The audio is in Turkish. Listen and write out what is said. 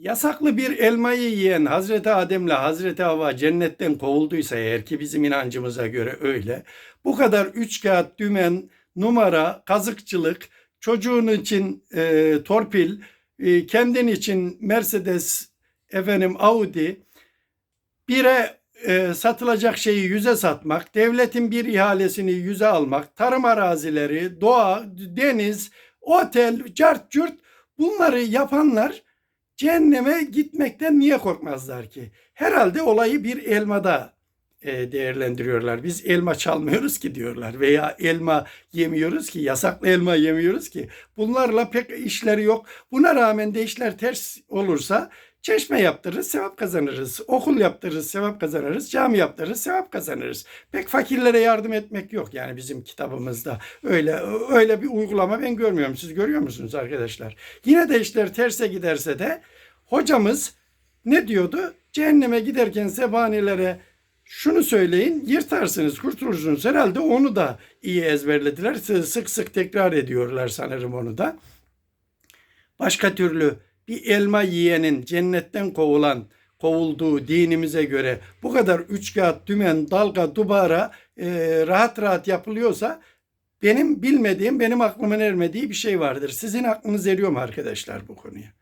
Yasaklı bir elmayı yiyen Hazreti Adem'le Hazreti Havva cennetten kovulduysa eğer ki bizim inancımıza göre öyle. Bu kadar üç kağıt, dümen, numara, kazıkçılık, çocuğun için e, torpil, e, kendin için Mercedes, efendim Audi, bire e, satılacak şeyi yüze satmak, devletin bir ihalesini yüze almak, tarım arazileri, doğa, deniz, otel, cart cürt bunları yapanlar cehenneme gitmekten niye korkmazlar ki? Herhalde olayı bir elmada değerlendiriyorlar. Biz elma çalmıyoruz ki diyorlar veya elma yemiyoruz ki, yasaklı elma yemiyoruz ki. Bunlarla pek işleri yok. Buna rağmen de işler ters olursa çeşme yaptırırız, sevap kazanırız. Okul yaptırırız, sevap kazanırız. Cami yaptırırız, sevap kazanırız. Pek fakirlere yardım etmek yok yani bizim kitabımızda. Öyle öyle bir uygulama ben görmüyorum. Siz görüyor musunuz arkadaşlar? Yine de işler terse giderse de hocamız ne diyordu? Cehenneme giderken sebanilere şunu söyleyin yırtarsınız kurtulursunuz. Herhalde onu da iyi ezberlediler. Sık sık tekrar ediyorlar sanırım onu da. Başka türlü bir elma yiyenin cennetten kovulan kovulduğu dinimize göre bu kadar üç kağıt, dümen, dalga, dubara e, rahat rahat yapılıyorsa benim bilmediğim, benim aklımın ermediği bir şey vardır. Sizin aklınız eriyor mu arkadaşlar bu konuya?